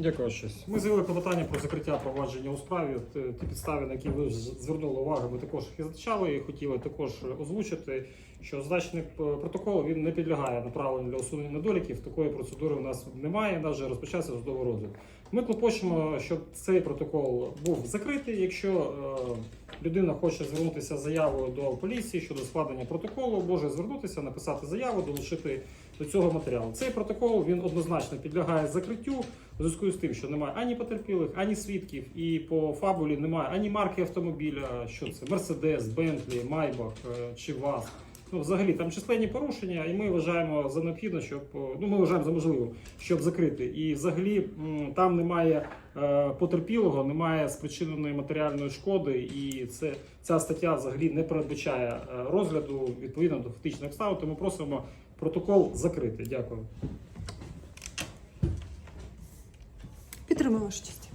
Дякую щось. Ми заявили клопотання про закриття провадження у справі. Ті підстави, на які ви звернули увагу, ми також їх зазначали і хотіли також озвучити, що зазначений протокол він не підлягає направленню для усунення недоліків. Такої процедури у нас немає, навіть розпочався судовий розгляд. Ми клопочемо, щоб цей протокол був закритий. Якщо е, людина хоче звернутися з заявою до поліції щодо складення протоколу, може звернутися, написати заяву, долучити до цього матеріалу. Цей протокол він однозначно підлягає закриттю у зв'язку з тим, що немає ані потерпілих, ані свідків, і по фабулі немає ані марки автомобіля, що це Мерседес, Бентлі, Майбах чи ВАЗ. Ну, взагалі там численні порушення, і ми вважаємо за необхідно, щоб е, ну ми вважаємо за можливо, щоб закрити. І взагалі там немає е, потерпілого, немає спричиненої матеріальної шкоди, і це ця стаття взагалі не передбачає е, розгляду відповідно до фактичних обставин. Тому просимо протокол закрити. Дякую. Підтримую вашу честь.